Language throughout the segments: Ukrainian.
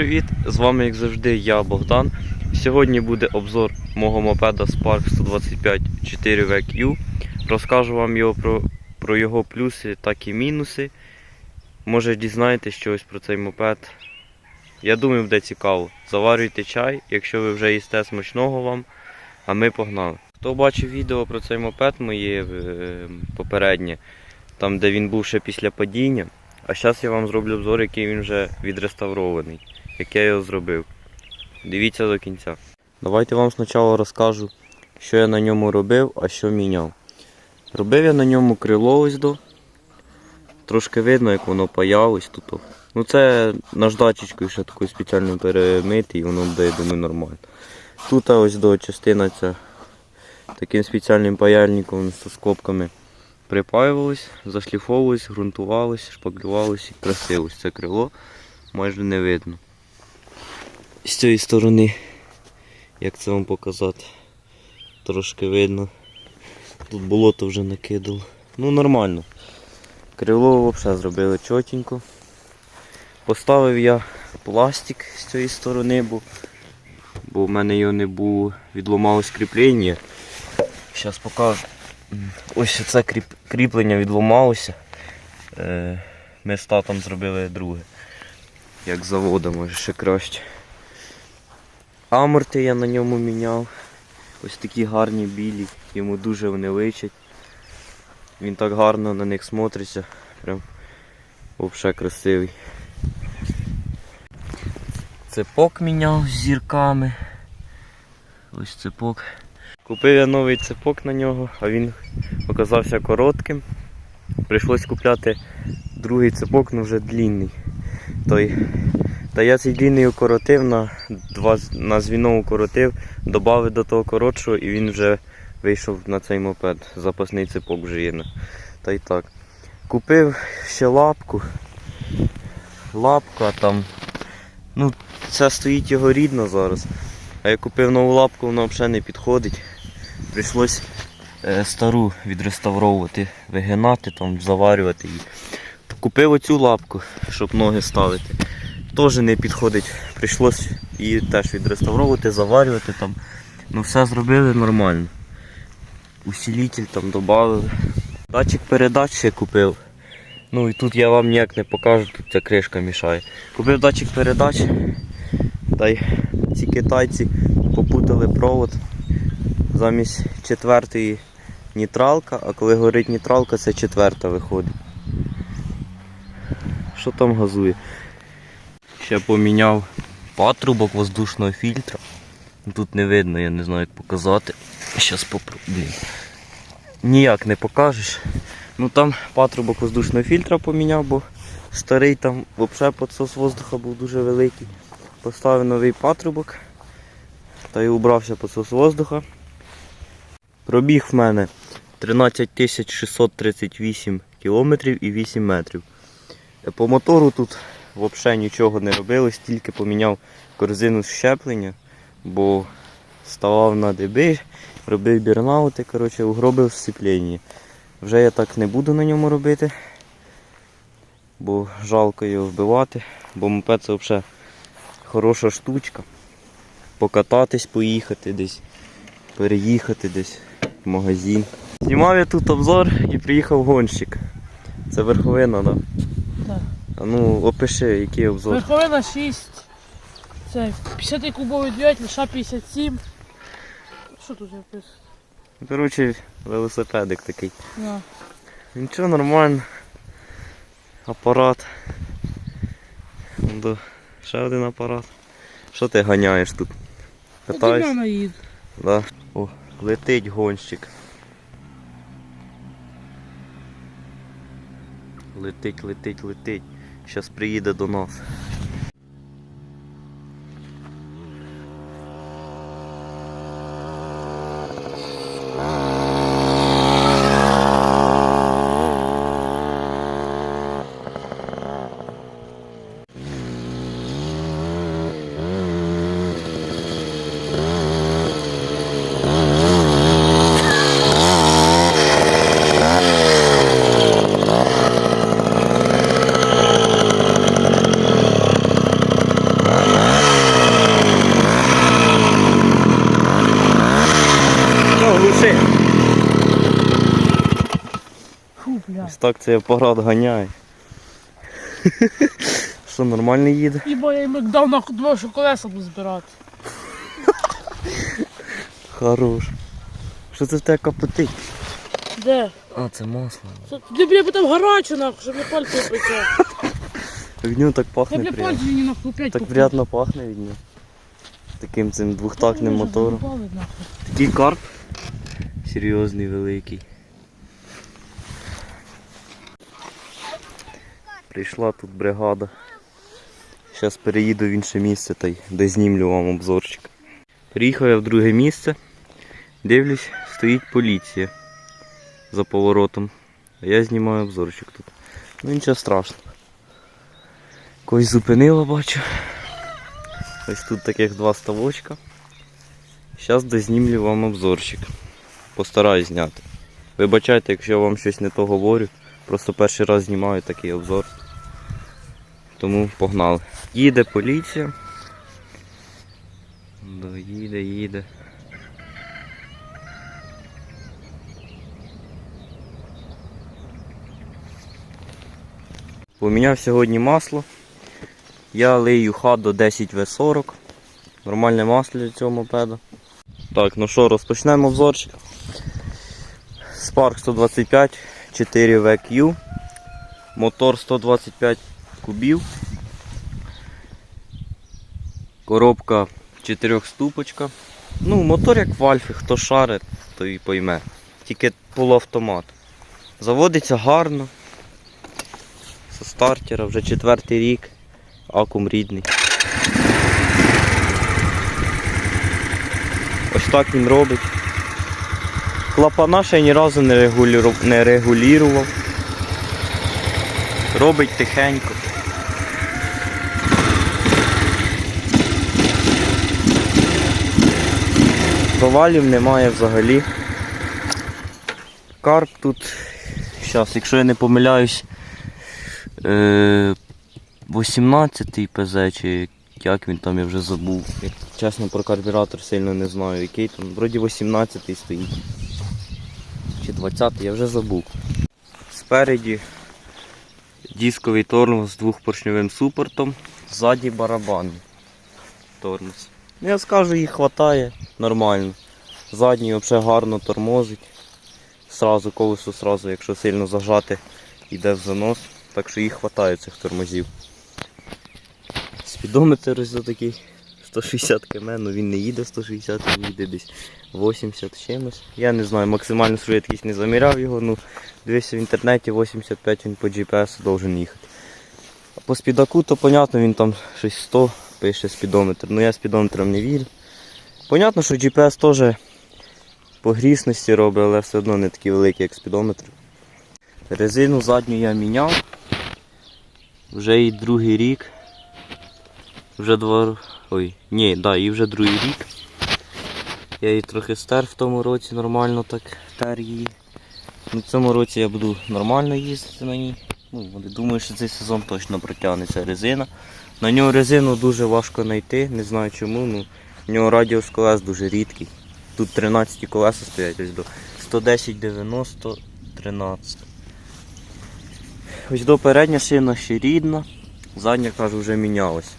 Привіт! З вами, як завжди, я Богдан. Сьогодні буде обзор мого мопеда Spark 125 4WQ. Розкажу вам його про, про його плюси, так і мінуси. Може дізнаєтесь щось про цей мопед. Я думаю, буде цікаво. Заварюйте чай, якщо ви вже їсте смачного вам, а ми погнали. Хто бачив відео про цей мопед моє е, попереднє, там де він був ще після падіння. А зараз я вам зроблю обзор, який він вже відреставрований, як я його зробив. Дивіться до кінця. Давайте вам спочатку розкажу, що я на ньому робив, а що міняв. Робив я на ньому крило ось до. Трошки видно, як воно паялось тут. Ну це наждачечкою ще такою спеціально перемити і воно буде, я думаю, нормально. Тут ось до частина ця таким спеціальним паяльником з скобками припаювалось, зашліфовувалось, ґрунтувалось, шпаклювалось і красилось. Це крило майже не видно. З цієї сторони, як це вам показати, трошки видно. Тут болото вже накидало. Ну нормально. Крило взагалі зробили чотенько. Поставив я пластик з цієї сторони, бо, бо в мене його не було, відломалось кріплення. Зараз покажу. Ось це кріп... кріплення відломалося. Е, Ми з татом зробили друге. Як з заводу, може ще краще. Аморти я на ньому міняв. Ось такі гарні білі, йому дуже вони личать. Він так гарно на них смотриться. Прям взагалі красивий. Цепок міняв з зірками. Ось цепок. Купив я новий цепок на нього, а він оказався коротким. Прийшлось купляти другий цепок, ну вже длінний. Той. Та я цей длінний укоротив, на, два, на звіно укоротив, додав до того коротшого і він вже вийшов на цей мопед. Запасний цепок вже є. Та й так. Купив ще лапку. Лапка там. Ну, це стоїть його рідно зараз. А я купив нову лапку, вона взагалі не підходить. Прийшлось е, стару відреставровувати, вигинати, там, заварювати її. Купив оцю лапку, щоб ноги ставити. Теж не підходить. Прийшлось її теж відреставровувати, заварювати там. Ну все зробили нормально. Усилитель там додали. Датчик передач ще купив. Ну і тут я вам ніяк не покажу, тут ця кришка мішає. Купив датчик передач. Та й ці китайці попутали провод. Замість четвертої нейтралка, а коли горить нейтралка, це четверта виходить. Що там газує? Ще поміняв патрубок воздушного фільтра. Тут не видно, я не знаю як показати. Зараз попробую. Ніяк не покажеш. Ну там патрубок воздушного фільтра поміняв, бо старий там взагалі підсос воздуха був дуже великий. Поставив новий патрубок та й убрався підсос воздуха. Пробіг в мене 13 638 кілометрів і 8 метрів. По мотору тут взагалі нічого не робилось, тільки поміняв корзину щеплення, бо ставав на деби, робив бірнаути, коротше, угробив сцеплення. Вже я так не буду на ньому робити, бо жалко його вбивати, бо мопед це взагалі хороша штучка. Покататись, поїхати десь, переїхати десь в магазин. Знімав я тут обзор і приїхав гонщик. Це верховина, так? Так. Ну опиши, який обзор. Верховина 6. Це 50 кубовий двигатель, ша 57. Що тут я пишу? Коротше, велосипедик такий. На. Нічого нормально. Апарат. До... Ще один апарат. Що ти ганяєш тут? От до їду. Да. О, летить гонщик. Летить, летить, летить. Зараз приїде до нас. Так цей апарат ганяє. Що, нормально їде? Ібо я їм дав на два, що колеса буду збирати. Хорош. Що це в тебе капотить? Де? А, це масло. Це- Ти бля потім гарачу нахуй, щоб не пальці пече. В нього так Я пахне бля приємно. пальці мені нахуй п'ять Так приємно пахне від нього. Таким цим двохтактним мотором. Такий карп. Серйозний, великий. Прийшла тут бригада. Зараз переїду в інше місце та й де знімлю вам обзорчик. Приїхав я в друге місце. Дивлюсь, стоїть поліція за поворотом. А я знімаю обзорчик тут. Ну нічого страшного. Когось зупинило, бачу. Ось тут таких два ставочка. Зараз дознімлю вам обзорчик. Постараюсь зняти. Вибачайте, якщо я вам щось не то говорю. Просто перший раз знімаю такий обзор. Тому погнали. Їде поліція. Да, їде. Поміняв сьогодні масло. Я лию хадо 10В40. Нормальне масло для цього мопеда. Так, ну що, розпочнемо обзорчик. Spark 125 4VQ. Мотор 125 кубів. Коробка 4 ступочка. Ну, мотор як в Альфі, хто шарить, то і пойме. Тільки полуавтомат. Заводиться гарно. Со стартера вже четвертий рік. Акум рідний. Ось так він робить. Клапана ще ні разу не, регулірував. Робить тихенько. Провалів немає взагалі. Карп тут, зараз, якщо я не помиляюсь, е, 18-й ПЗ, чи як він там я вже забув. Як, чесно про карбюратор сильно не знаю, який там. Вроді 18-й стоїть. Чи 20-й, я вже забув. Спереді дисковий тормоз з двохпоршньовим супортом, ззаді барабан. Тормоз. Ну, Я скажу, їх вистачає нормально. Задній взагалі гарно тормозить. Сразу колесо, сразу, якщо сильно зажати, йде в занос. Так що їх вистачає цих тормозів. Спідометр ось такий 160 км, ну він не їде 160, він їде десь 80 чимось. Я не знаю, максимальну швидкість не заміряв його, ну дивився в інтернеті 85 він по GPS должен їхати. А по спідаку, то понятно, він там щось 100 пише спідометр. Ну я спідометром не вірю. Понятно, що GPS теж по грісності робить, але все одно не такі великі, як спідометр. Резину задню я міняв. Вже і другий рік. Вже два. Ой, ні, да, і вже другий рік. Я її трохи стер в тому році, нормально так тер її. Ну, в цьому році я буду нормально їздити на ній. Ну, думаю, що цей сезон точно протягнеться резина. На нього резину дуже важко знайти, не знаю чому. Ну, в нього радіус колес дуже рідкий. Тут 13 колеса стоять ось до 110, 90, 13. Ось до передня шина ще рідна, задня, кажу, вже мінялась.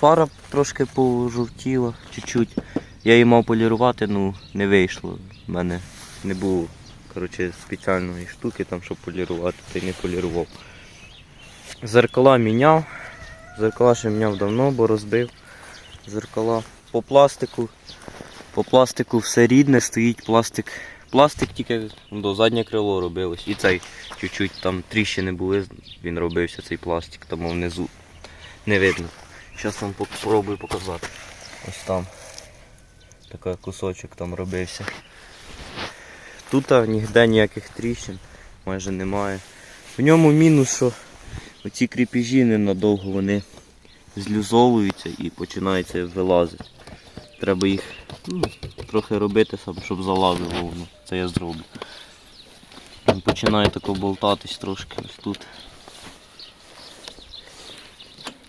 Фара трошки пожовтіла, чуть-чуть. Я її мав полірувати, ну не вийшло. У мене не було коротше, спеціальної штуки, там, щоб полірувати, та й не полірував. Зеркала міняв. Зеркала ще міняв давно, бо розбив зеркала. По пластику. По пластику все рідне, стоїть пластик. Пластик тільки до заднє крило робилось. І цей чуть-чуть там тріщини були, він робився цей пластик, там внизу не видно. Зараз вам спробую показати. Ось там. Такий кусочок там робився. Тут ніде ніяких тріщин майже немає. В ньому мінус, що оці кріпежі ненадовго вони злюзовуються і починається вилазити. Треба їх ну, трохи робити, щоб залазило воно. Це я зроблю. Він починає тако болтатись трошки ось тут.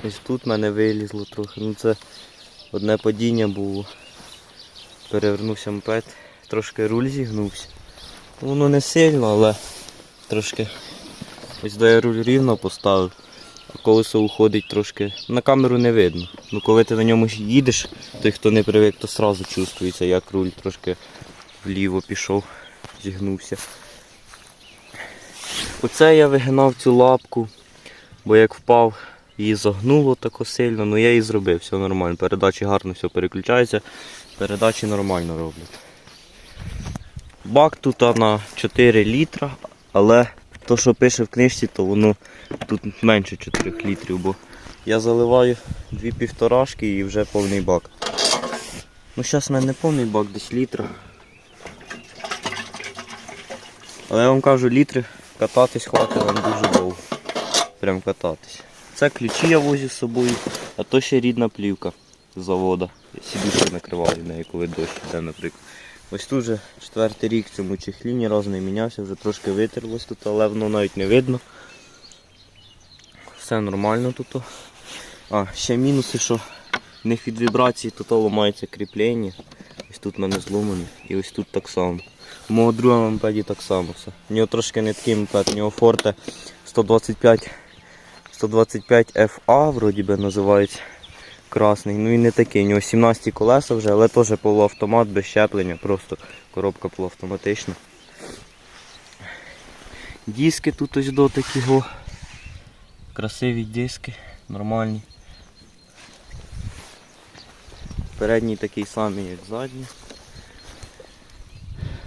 Ось тут в мене вилізло трохи. Ну це одне падіння було. Перевернувся мопед, трошки руль зігнувся. Воно не сильно, але трошки. Ось де я руль рівно поставив, а колесо уходить трошки. На камеру не видно. Ну коли ти на ньому їдеш, той хто не привик, то одразу чувствується, як руль трошки вліво пішов, зігнувся. Оце я вигинав цю лапку, бо як впав, її загнуло тако сильно, ну я її зробив, все нормально. Передачі гарно все переключається, передачі нормально роблять. Бак тут на 4 літра, але то, що пише в книжці, то воно тут менше 4 літрів, бо я заливаю дві півторашки і вже повний бак. Ну зараз в мене не повний бак, десь літра. Але я вам кажу, літри кататись хватить вам дуже довго. Прям кататись. Це ключі я возю з собою, а то ще рідна плівка з завода. Сідушки накриваю нею, коли дощ йде, наприклад. Ось тут вже четвертий рік в цьому чехлі, ні разу не мінявся, вже трошки витерлось тут, але воно навіть не видно. Все нормально тут. А, ще мінуси, що в них від вібрації тут ламається кріплення. Ось тут в мене зломане і ось тут так само. У мого друга на мопеді так само все. У нього трошки не такий мопед, у нього Forte 125 125 FA, вроді би називається красний. Ну він не такий, у нього 17 колеса вже, але теж полуавтомат без щеплення, просто коробка полуавтоматична. Диски тут ось до такого. Красиві диски, нормальні. Передній такий самий, як задній.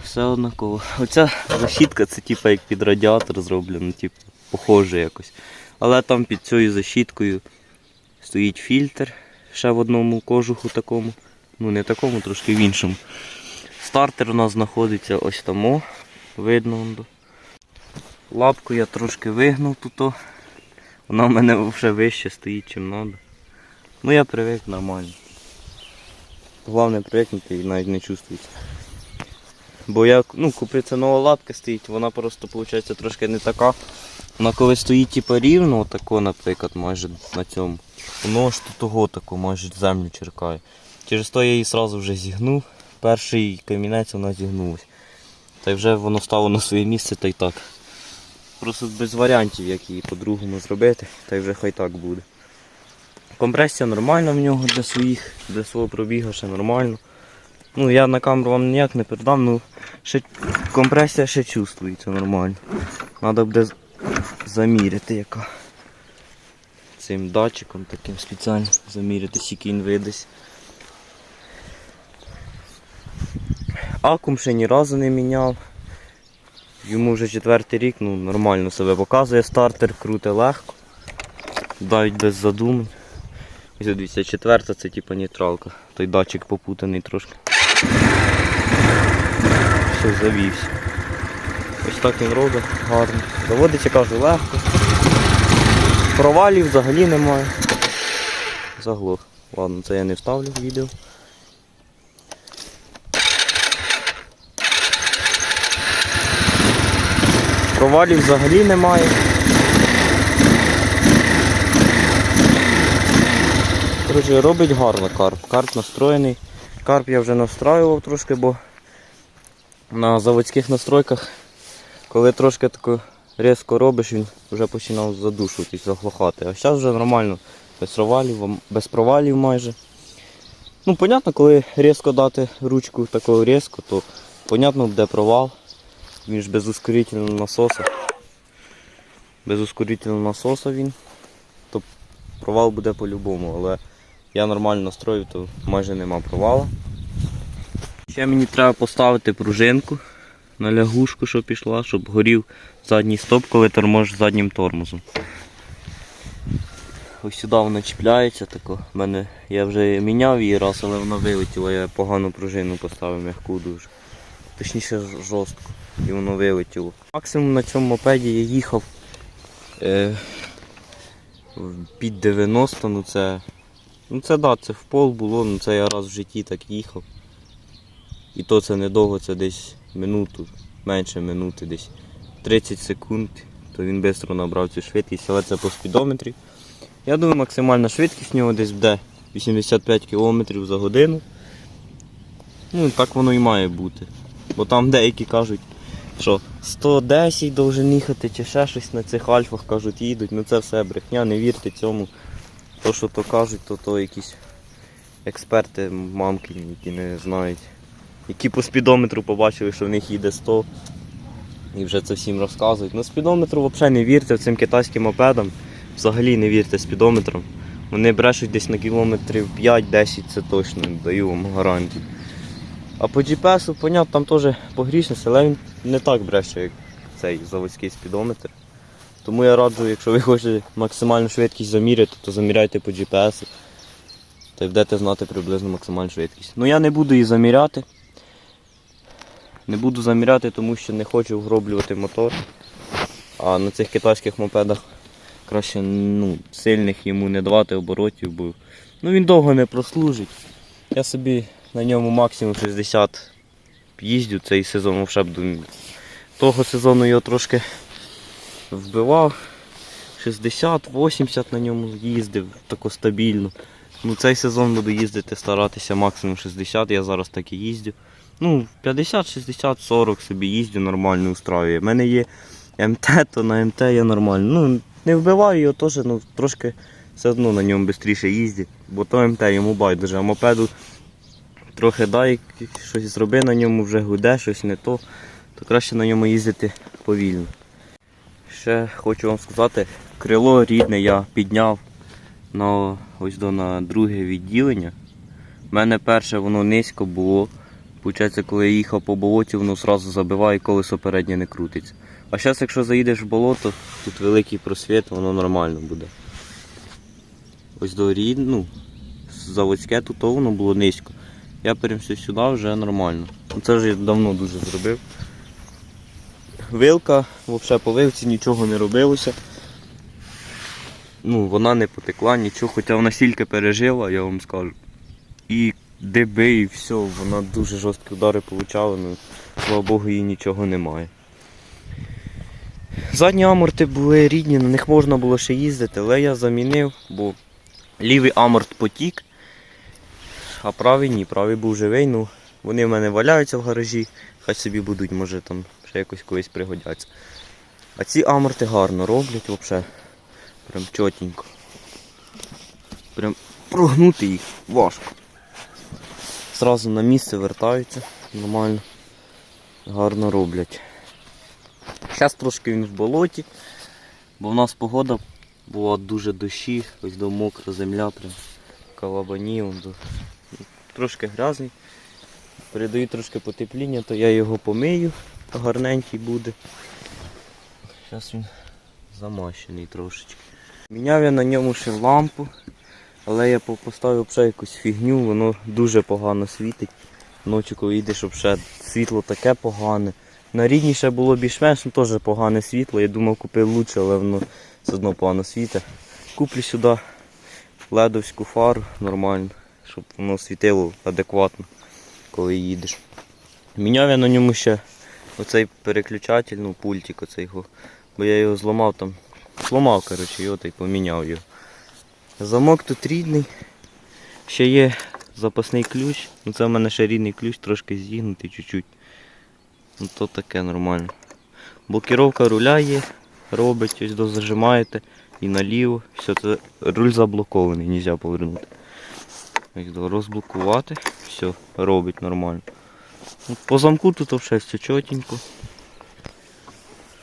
Все однаково. Оця защітка це типу як під радіатор зроблено, типу, похоже якось. Але там під цією защіткою стоїть фільтр ще в одному кожуху такому. Ну не такому, трошки в іншому. Стартер у нас знаходиться ось там, видно. Лапку я трошки вигнув тут. Вона в мене вже вище стоїть, чим треба. Ну я привик нормально. Головне привикнути і навіть не чувствується. Бо я ну, купив це нова лапка стоїть, вона просто виходить трошки не така. Вона коли стоїть типу, рівно, отако, наприклад, майже на цьому, воно ж тут того тако, майже землю черкає. Через то я її одразу вже зігнув. Перший камінець вона зігнулась. Та й вже воно стало на своє місце та й так. Просто без варіантів, як її по-другому зробити, та й вже хай так буде. Компресія нормальна в нього для своїх, для свого пробігу ще нормально. Ну я на камеру вам ніяк не передам, ну ще компресія ще чувствується нормально. Треба буде заміряти яка. Цим датчиком таким спеціально заміряти, скільки він видасть. Акум ще ні разу не міняв. Йому вже четвертий рік, ну нормально себе показує стартер, круте легко. Навіть без задумань. Ось дивіться, четверта це типа нейтралка. Той датчик попутаний трошки. Все, завівся. Ось так він робить, гарно. Заводиться, кажу, легко. Провалів взагалі немає. Заглох. Ладно, це я не вставлю в відео. Провалів взагалі немає. Коротше, робить гарно карп. Карп настроєний. Карп я вже настраював трошки, бо на заводських настройках, коли трошки тако різко робиш, він вже починав задушуватись, заглохати. А зараз вже нормально, без провалів, без провалів майже. Ну, понятно, коли різко дати ручку такого різко, то понятно буде провал. Він ж без ускорительного насоса. Без ускорительного насоса він. То провал буде по-любому, але я нормально настроїв, то майже нема провалу. Ще мені треба поставити пружинку на лягушку, щоб пішла, щоб горів задній стоп, коли торможиш заднім тормозом. Ось сюди вона чіпляється тако. Мене, я вже міняв її раз, але вона вилетіла, я погану пружину поставив м'яку дуже. Точніше жорстко. І воно вилетіло. Максимум на цьому мопеді я їхав е, під 90, ну це. Ну це да, це в пол було, ну це я раз в житті так їхав. І то це недовго, це десь минуту, менше минути, десь 30 секунд, то він швидко набрав цю швидкість, але це по спідометрі. Я думаю, максимальна швидкість в нього десь буде 85 км за годину. Ну, так воно і має бути. Бо там деякі кажуть що 110 должен їхати чи ще щось на цих альфах кажуть, їдуть. Ну це все брехня, не вірте цьому. То, що то кажуть, то то якісь експерти мамки, які не знають. Які по спідометру побачили, що в них їде 100 і вже це всім розказують. Ну спідометру взагалі не вірте цим китайським мопедам. Взагалі не вірте спідометрам. Вони брешуть десь на кілометрів 5-10, це точно даю вам гарантію. А по GPS, понятно, там теж погрішність, але він не так бреше, як цей заводський спідометр. Тому я раджу, якщо ви хочете максимальну швидкість заміряти, то заміряйте по GPS. Та й будете знати приблизно максимальну швидкість. Ну я не буду її заміряти. Не буду заміряти, тому що не хочу вгроблювати мотор. А на цих китайських мопедах краще ну, сильних йому не давати оборотів, бо ну, він довго не прослужить. Я собі на ньому максимум 60 їздю цей сезон вже буду. Того сезону його трошки вбивав. 60-80 на ньому їздив тако стабільно. Ну, цей сезон буду їздити, старатися максимум 60, я зараз так і їздю. Ну, 50, 60, 40 собі їздю, нормально устраює. У мене є МТ, то на МТ я нормально. Ну, не вбиваю його теж, ну трошки все одно на ньому швидше їздить, бо то МТ йому байдуже, а мопеду трохи дай щось зроби на ньому, вже гуде, щось не то, то краще на ньому їздити повільно. Ще хочу вам сказати, крило рідне я підняв на, ось до, на друге відділення. У мене перше воно низько було. Получається, коли я їхав по болоті, воно одразу забиває, колесо переднє не крутиться. А зараз, якщо заїдеш в болото, тут великий просвіт, воно нормально буде. Ось до ну, заводське тут воно було низько. Я перемся сюди вже нормально. Ну, Це вже давно дуже зробив. Вилка, взагалі по вилці нічого не робилося. Ну, вона не потекла, нічого, хоча вона стільки пережила, я вам скажу. І деби, і все, вона дуже жорсткі удари получала, ну, слава Богу, їй нічого немає. Задні аморти були рідні, на них можна було ще їздити, але я замінив, бо лівий аморт потік, а правий ні, правий був живий, ну вони в мене валяються в гаражі, хай собі будуть, може там ще якось колись пригодяться. А ці аморти гарно роблять взагалі. Прям чотенько. Прям прогнути їх важко. Зразу на місце вертаються, нормально. Гарно роблять. Зараз трошки він в болоті, бо в нас погода була дуже дощі, ось до мокра земля, прям калабані, трошки грязний. Передаю трошки потепління, то я його помию, гарненький буде. Зараз він замащений трошечки. Міняв я на ньому ще лампу, але я поставив ще якусь фігню, воно дуже погано світить. Ночі, коли йдеш, ще світло таке погане. На рідній ще було більш-менш, ну теж погане світло. Я думав купив лучше, але воно все одно погано світить. Куплю сюди ледовську фару нормально, щоб воно світило адекватно, коли їдеш. Міняв я на ньому ще оцей переключатель, ну пультик оцей його, бо я його зламав там. Зламав, коротше, його та й поміняв його. Замок тут рідний. Ще є запасний ключ. Ну це в мене ще рідний ключ, трошки зігнутий чуть-чуть. Ну то таке нормально. Блокіровка руля є, робить, ось до зажимаєте і наліво. Все, це руль заблокований, не можна повернути. Розблокувати, все, робить нормально. Ну, По замку тут все чотенько.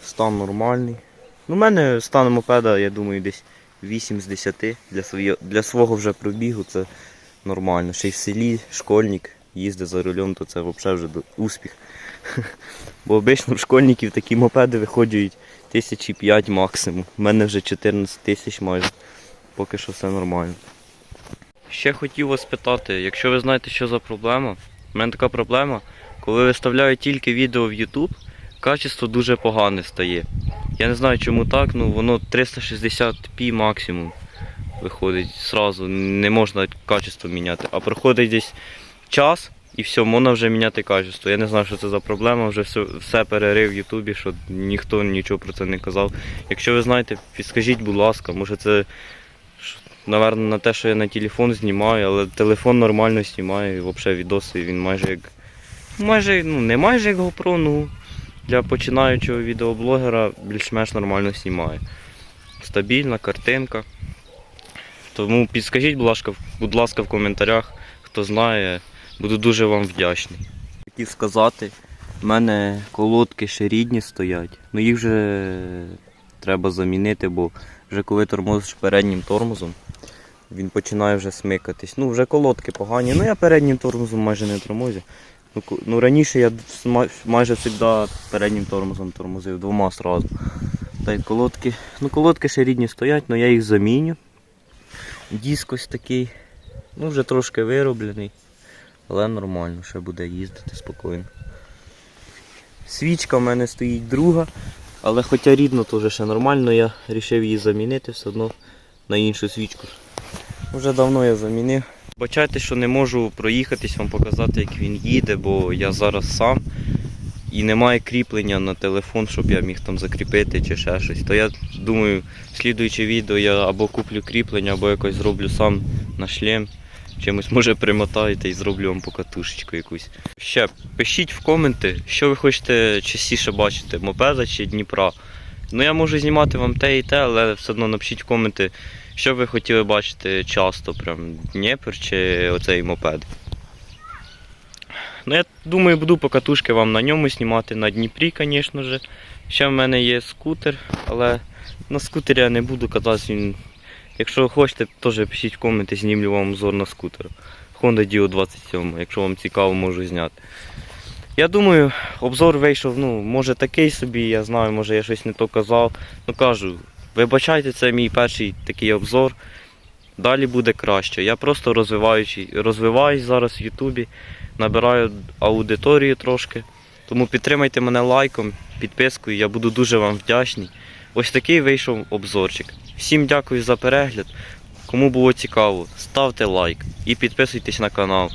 Стан нормальний. Ну, у мене стан мопеда, я думаю, десь 8 з 10 для, своє, для свого вже пробігу це нормально. Ще й в селі школьник їздить за рулем, то це взагалі вже успіх. Бо обично в школьників такі мопеди виходять тисячі п'ять максимум. У мене вже 14 тисяч майже. Поки що все нормально. Ще хотів вас питати, якщо ви знаєте, що за проблема, у мене така проблема, коли виставляю тільки відео в YouTube, качество дуже погане стає. Я не знаю чому так, ну воно 360p максимум виходить зразу, не можна качество міняти. А проходить десь час і все, можна вже міняти качество. Я не знаю, що це за проблема, вже все, все перерив в Ютубі, що ніхто нічого про це не казав. Якщо ви знаєте, підскажіть, будь ласка, може це Наверно, на те, що я на телефон знімаю, але телефон нормально знімає, і взагалі відоси він майже як. Майже, ну не майже як GoPro, ну для починаючого відеоблогера більш-менш нормально знімає. Стабільна картинка. Тому підскажіть, будь ласка, в коментарях, хто знає, буду дуже вам вдячний. Хотів сказати, в мене колодки ще рідні стоять, ну їх вже треба замінити, бо вже коли тормозиш переднім тормозом, він починає вже смикатись. Ну, вже колодки погані. Ну я переднім тормозом майже не тормозю. Ну, ну раніше я майже завжди переднім тормозом тормозив, двома сразу. Та й колодки. Ну, колодки ще рідні стоять, але я їх заміню. Диск ось такий. Ну, вже трошки вироблений, але нормально, ще буде їздити спокійно. Свічка в мене стоїть друга, але хоча рідно теж ще нормально, я вирішив її замінити все одно на іншу свічку. Вже давно я замінив. Бачайте, що не можу проїхатись вам показати, як він їде, бо я зараз сам і немає кріплення на телефон, щоб я міг там закріпити чи ще щось. То я думаю, слідуюче відео я або куплю кріплення, або якось зроблю сам на шлем. Чимось може примотаєте і зроблю вам покатушечку якусь. Ще пишіть в коменти, що ви хочете частіше бачити, мопеда чи Дніпра. Ну я можу знімати вам те і те, але все одно напишіть в коменти, що ви хотіли бачити часто, прям Дніпр чи оцей мопед. Ну я думаю, буду покатушки вам на ньому знімати, на Дніпрі, звісно ж. Ще в мене є скутер, але на скутері я не буду кататися. Якщо хочете, теж пишіть в коменти, знімлю вам обзор на скутер. Honda Dio 27, якщо вам цікаво, можу зняти. Я думаю, обзор вийшов, ну, може такий собі, я знаю, може я щось не то казав. Ну кажу, вибачайте, це мій перший такий обзор. Далі буде краще. Я просто розвиваюсь зараз в Ютубі, набираю аудиторію трошки. Тому підтримайте мене лайком, підпискою, я буду дуже вам вдячний. Ось такий вийшов обзорчик. Всім дякую за перегляд. Кому було цікаво, ставте лайк і підписуйтесь на канал.